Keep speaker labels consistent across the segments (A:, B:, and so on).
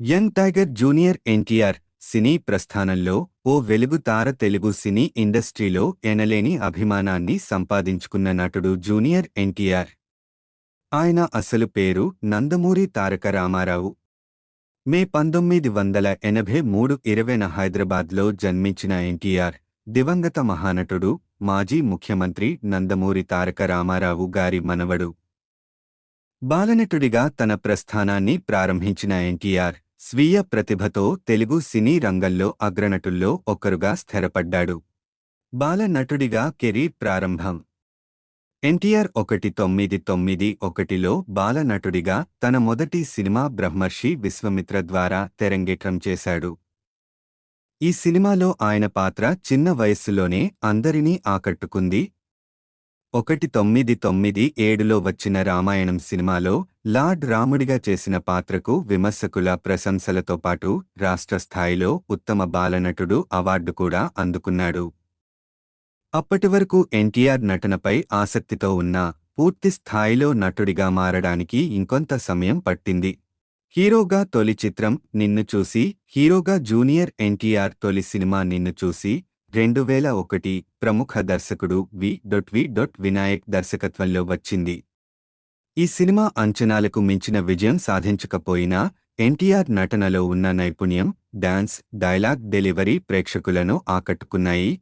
A: Young tiger junior NTR cine ప్రస్థానంలో ఓ వెలుగు తార తెలుగు సినీ ఇండస్ట్రీలో ఎనలేని అభిమానాన్ని సంపాదించుకున్న నటుడు జూనియర్ ఎన్టీఆర్. ఆయన అసలు పేరు నందమూరి తారక రామారావు. మే పంతొమ్మిది వందల ఎనభై మూడు ఇరవైన హైదరాబాద్లో జన్మించిన ఎన్టీఆర్ దివంగత మహానటుడు మాజీ ముఖ్యమంత్రి నందమూరి తారక రామారావు గారి మనవడు. బాలనటుడిగా తన ప్రస్థానాన్ని ప్రారంభించిన ఎన్టీఆర్ స్వీయ ప్రతిభతో తెలుగు సినీ రంగంలో అగ్రనటుల్లో ఒకరుగా స్థిరపడ్డాడు. బాలనటుడిగా కెరీర్ ప్రారంభం. ఎన్టీఆర్ ఒకటి తొమ్మిది తొమ్మిది ఒకటిలో బాలనటుడిగా తన మొదటి సినిమా బ్రహ్మర్షి విశ్వమిత్ర ద్వారా తెరంగేట్రం చేశాడు. ఈ సినిమాలో ఆయన పాత్ర చిన్న వయస్సులోనే అందరినీ ఆకట్టుకుంది ఒకటి తొమ్మిది తొమ్మిది ఏడులో వచ్చిన రామాయణం సినిమాలో లార్డ్ రాముడిగా చేసిన పాత్రకు విమర్శకుల ప్రశంసలతో పాటు రాష్ట్ర స్థాయిలో ఉత్తమ బాలనటుడు అవార్డు కూడా అందుకున్నాడు. అప్పటివరకు ఎన్టీఆర్ నటనపై ఆసక్తితో ఉన్న పూర్తి స్థాయిలో నటుడిగా మారడానికి ఇంకొంత సమయం పట్టింది. హీరోగా తొలి చిత్రం నిన్ను చూసి హీరోగా జూనియర్ ఎన్టీఆర్ తొలి సినిమా నిన్ను చూసి రెండు వేల ఒకటి ప్రముఖ దర్శకుడు V. Dot V. Dot Vinayak దర్శకత్వంలో వచ్చింది. ఈ సినిమా అంచనాలకు మించిన విజయం సాధించకపోయినా ఎన్టీఆర్ నటనలో ఉన్న నైపుణ్యం డాన్స్ డైలాగ్ డెలివరీ ప్రేక్షకులను ఆకట్టుకున్నాయి.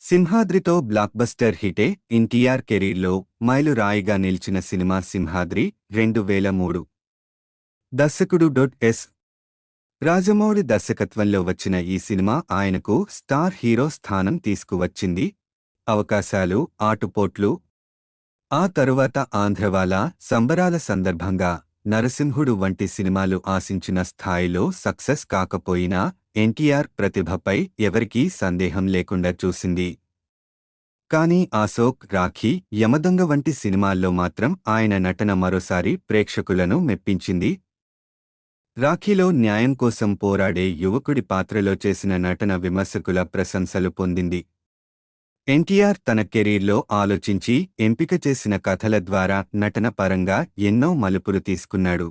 A: సింహాద్రితో బ్లాక్బస్టర్ హిటే ఎన్టీఆర్ కెరీర్లో మైలురాయిగా నిలిచిన సినిమా సింహాద్రి రెండు వేల మూడు. దర్శకుడు డొట్ ఎస్. రాజమౌళి దర్శకత్వంలో వచ్చిన ఈ సినిమా ఆయనకు స్టార్ హీరో స్థానం తీసుకువచ్చింది. అవకాశాలు ఆటుపోట్లు. ఆ తరువాత ఆంధ్రవాల సంబరాల సందర్భంగా నరసింహుడు వంటి సినిమాలు ఆశించిన స్థాయిలో సక్సెస్ కాకపోయినా ఎన్టీఆర్ ప్రతిభపై ఎవరికీ సందేహం లేకుండా చూసింది. కానీ అశోక్ రాఖీ యమదొంగ వంటి సినిమాల్లో మాత్రం ఆయన నటన మరోసారి ప్రేక్షకులను మెప్పించింది. రాఖీలో న్యాయం కోసం పోరాడే యువకుడి పాత్రలో చేసిన నటన విమర్శకుల ప్రశంసలు పొందింది. ఎన్టీఆర్ తన కెరీర్లో ఆలోచించి ఎంపిక చేసిన కథల ద్వారా నటన పరంగా ఎన్నో మలుపులు తీసుకున్నాడు.